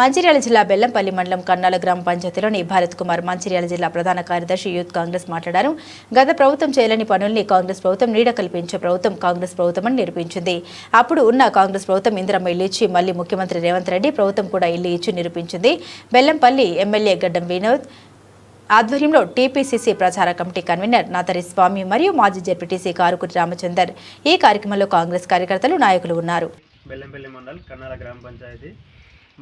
మంచిర్యాల జిల్లా బెల్లంపల్లి మండలం కన్నాల గ్రామ పంచాయతీలోని భారత్ కుమార్ మంచిర్యాల జిల్లా ప్రధాన కార్యదర్శి యూత్ కాంగ్రెస్ మాట్లాడారు. గత ప్రభుత్వం చేయలేని పనుల్ని కాంగ్రెస్ ప్రభుత్వం నీడ కల్పించే ప్రభుత్వం కాంగ్రెస్ ప్రభుత్వం అని నిరూపించింది. అప్పుడు ఉన్న కాంగ్రెస్ ప్రభుత్వం ఇందిరమ్మ ఇల్లు ఇచ్చి మళ్ళీ ముఖ్యమంత్రి రేవంత్ రెడ్డి ప్రభుత్వం కూడా ఇల్లు ఇచ్చి నిరూపించింది. బెల్లంపల్లి ఎమ్మెల్యే గడ్డం వినోద్ ఆధ్వర్యంలో టీపీసీసీ ప్రచార కమిటీ కన్వీనర్ నాతరి స్వామి మరియు మాజీ జెడ్పీటీసీ కారుకురి రామచందర్ ఈ కార్యక్రమంలో కాంగ్రెస్ కార్యకర్తలు నాయకులు ఉన్నారు. బెల్లంపల్లి మండల్ కన్నాల గ్రామ పంచాయతీ.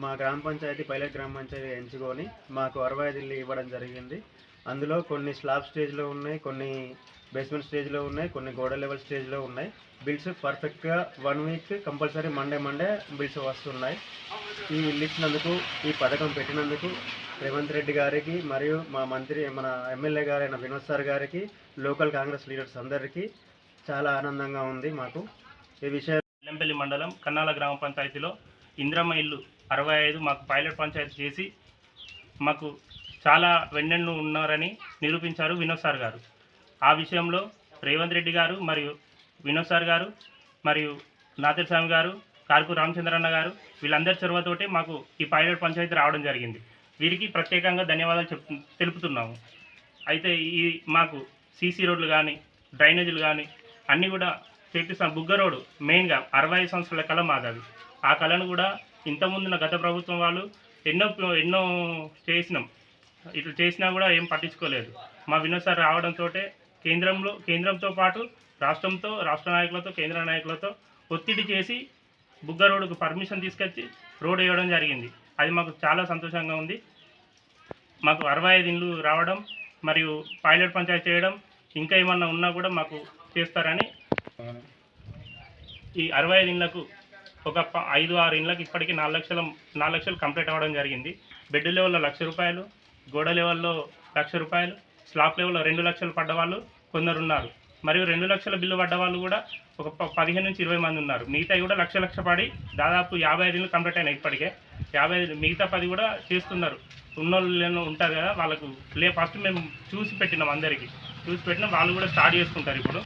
మా గ్రామ పంచాయతీ పైలట్ గ్రామ పంచాయతీ ఎంచుకొని మాకు అరవై ఐదు ఇల్లు ఇవ్వడం జరిగింది. అందులో కొన్ని స్లాబ్ స్టేజ్లో ఉన్నాయి కొన్ని బేస్మెంట్ స్టేజ్లో ఉన్నాయి కొన్ని గోడ లెవెల్ స్టేజ్లో ఉన్నాయి. బిల్స్ పర్ఫెక్ట్గా one week compulsory Monday Monday bills వస్తున్నాయి. ఈ ఇల్లు ఇచ్చినందుకు ఈ పథకం పెట్టినందుకు రేవంత్ రెడ్డి గారికి మరియు మా మంత్రి మన ఎమ్మెల్యే గారైన వినోద్ సార్ గారికి లోకల్ కాంగ్రెస్ లీడర్స్ అందరికీ చాలా ఆనందంగా ఉంది మాకు. ఈ విషయం ఎల్లంపల్లి మండలం కన్నాల గ్రామ పంచాయతీలో ఇంద్రమ్మ ఇల్లు అరవై ఐదు మాకు పైలట్ పంచాయతీ చేసి మాకు చాలా వెన్నెన్ను ఉన్నారని నిరూపించారు వినోద్ సార్ గారు. ఆ విషయంలో రేవంత్ రెడ్డి గారు మరియు వినోద్ సార్ గారు మరియు నాతిర్ స్వామి గారు కార్కు రామచంద్రన్న గారు వీళ్ళందరి చొరవతోటి మాకు ఈ పైలట్ పంచాయతీ రావడం జరిగింది. వీరికి ప్రత్యేకంగా ధన్యవాదాలు చెప్ తెలుపుతున్నాము. అయితే ఈ మాకు సీసీ రోడ్లు కానీ డ్రైనేజీలు కానీ అన్నీ కూడా చేపిస్తాం. బుగ్గ రోడ్డు మెయిన్గా అరవై ఐదు సంవత్సరాల కళ మాదది ఆ కళను కూడా ఇంతకుముందున్న గత ప్రభుత్వం వాళ్ళు ఎన్నో ఎన్నో చేసినాం. ఇట్లా చేసినా కూడా ఏం పట్టించుకోలేదు. మా వినోద్ సార్ రావడంతో కేంద్రంలో కేంద్రంతో పాటు రాష్ట్రంతో రాష్ట్ర నాయకులతో కేంద్ర నాయకులతో ఒత్తిడి చేసి బుగ్గ రోడ్డుకు పర్మిషన్ తీసుకొచ్చి రోడ్ వేయడం జరిగింది. అది మాకు చాలా సంతోషంగా ఉంది. మాకు అరవై ఐదు ఇండ్లు రావడం మరియు పైలట్ పంచాయతీ చేయడం ఇంకా ఏమన్నా ఉన్నా కూడా మాకు చేస్తారని ఈ అరవై ఐదు ఇండ్లకు ఒక ఐదు ఆరు ఇండ్లకు ఇప్పటికీ నాలుగు లక్షల నాలుగు లక్షలు కంప్లీట్ అవ్వడం జరిగింది. బెడ్ లెవెల్లో లక్ష రూపాయలు గోడ లెవెల్లో లక్ష రూపాయలు స్లాబ్ లెవెల్లో రెండు లక్షలు పడ్డ వాళ్ళు కొందరు ఉన్నారు మరియు రెండు లక్షల బిల్లు పడ్డ వాళ్ళు కూడా ఒక పదిహేను నుంచి ఇరవై మంది ఉన్నారు. మిగతా కూడా లక్ష లక్ష పడి దాదాపు యాభై ఐదు ఇళ్ళు కంప్లీట్ అయినాయి ఇప్పటికే. యాభై ఐదు మిగతా పది కూడా చేస్తున్నారు. ఉన్నోళ్ళు ఉంటారు కదా వాళ్ళకు లే ఫస్ట్ మేము చూసి పెట్టినాం అందరికీ. చూసి పెట్టినా వాళ్ళు కూడా స్టార్ట్ చేసుకుంటారు ఇప్పుడు.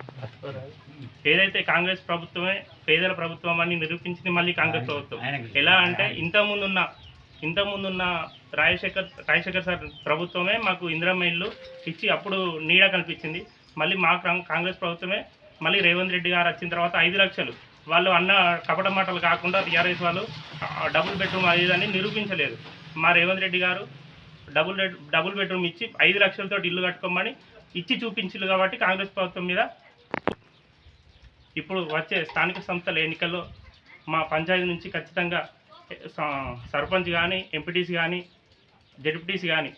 ఏదైతే కాంగ్రెస్ ప్రభుత్వమే పేదల ప్రభుత్వం అని నిరూపించింది మళ్ళీ కాంగ్రెస్ ప్రభుత్వం. ఎలా అంటే ఇంతకుముందున్న ఇంతకుముందున్న రాజశేఖర్ రాజశేఖర్ సార్ ప్రభుత్వమే మాకు ఇందిరమ్మ ఇల్లు ఇచ్చి అప్పుడు నీడ కల్పించింది. మళ్ళీ మా కాంగ్- కాంగ్రెస్ ప్రభుత్వమే మళ్ళీ రేవంత్ రెడ్డి గారు వచ్చిన తర్వాత ఐదు లక్షలు. వాళ్ళు అన్న కపట మాటలు కాకుండా టీఆర్ఎస్ వాళ్ళు డబుల్ బెడ్రూమ్ అది నిరూపించలేదు. మా రేవంత్ రెడ్డి గారు డబుల్ బెడ్ డబుల్ బెడ్రూమ్ ఇచ్చి ఐదు లక్షలతో ఇల్లు కట్టుకోమని ఇచ్చి చూపించారు కాబట్టి కాంగ్రెస్ ప్రభుత్వం మీద ఇప్పుడు వచ్చే స్థానిక సంస్థల ఎన్నికల్లో మా పంచాయతీ నుంచి ఖచ్చితంగా సర్పంచ్ కానీ ఎంపీటీసీ కానీ జడ్పీటీసీ కానీ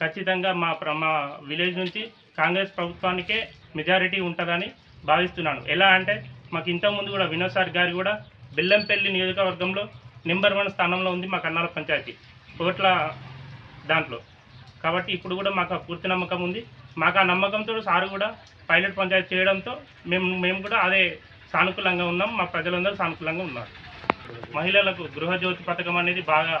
ఖచ్చితంగా మా ప్ర మా విలేజ్ నుంచి కాంగ్రెస్ ప్రభుత్వానికే మెజారిటీ ఉంటుందని భావిస్తున్నాను. ఎలా అంటే మాకు ఇంతకుముందు కూడా వినోద్ సార్ గారు కూడా బెల్లంపల్లి నియోజకవర్గంలో నెంబర్ వన్ స్థానంలో ఉంది మా కన్నాల పంచాయతీ కోట్ల దాంట్లో. కాబట్టి ఇప్పుడు కూడా మాకు పూర్తి నమ్మకం ఉంది. మాకు ఆ నమ్మకంతో సారు కూడా పైలట్ పంచాయతీ చేయడంతో మేము మేము కూడా అదే సానుకూలంగా ఉన్నాం. మా ప్రజలందరూ సానుకూలంగా ఉన్నారు. మహిళలకు గృహజ్యోతి పథకం అనేది బాగా